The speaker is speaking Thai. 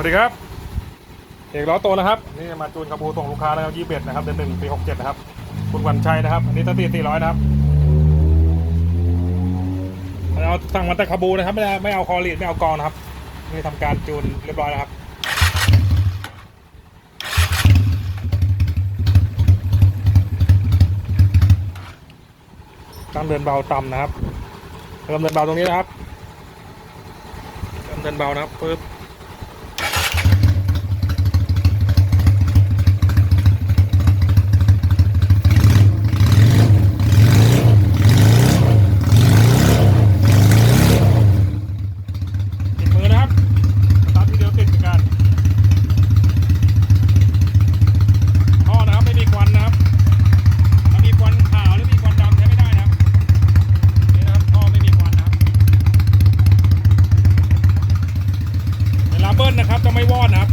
วัสดีครับเอกล้อโตนะครับนี่มาจูนกระบูส่งลูกค้านะครับยี่สิบเอ็ดนะครับเดือนหนึ่งปีหกเจ็ดนะครับคุณวันชัยนะครับ อันนี้ตัตีสี่ร้อยนะครับเราสั่งมาแต่คาบูนะครับ ไม่ได้ไม่เอาคอรีดไม่เอากองนะครับนี่ทำการจูนเรียบร้อยนะครับตั้งเดินเบาต่ำนะครับเริ่มเดินเบาตรงนี้นะครับเริ่มเดินเบานะครับปึ๊บ ติดมือนะครับสตาร์ททีเดียวติดเหมือนกันท่อนะครับไม่มีควันนะครับ ถ้ามีควันขาวหรือมีควันดำใช้ไม่ได้นะครับ นี่นะครับท่อไม่มีควันนะครับ เบิ้ลนะครับจะไม่วอดนะครับ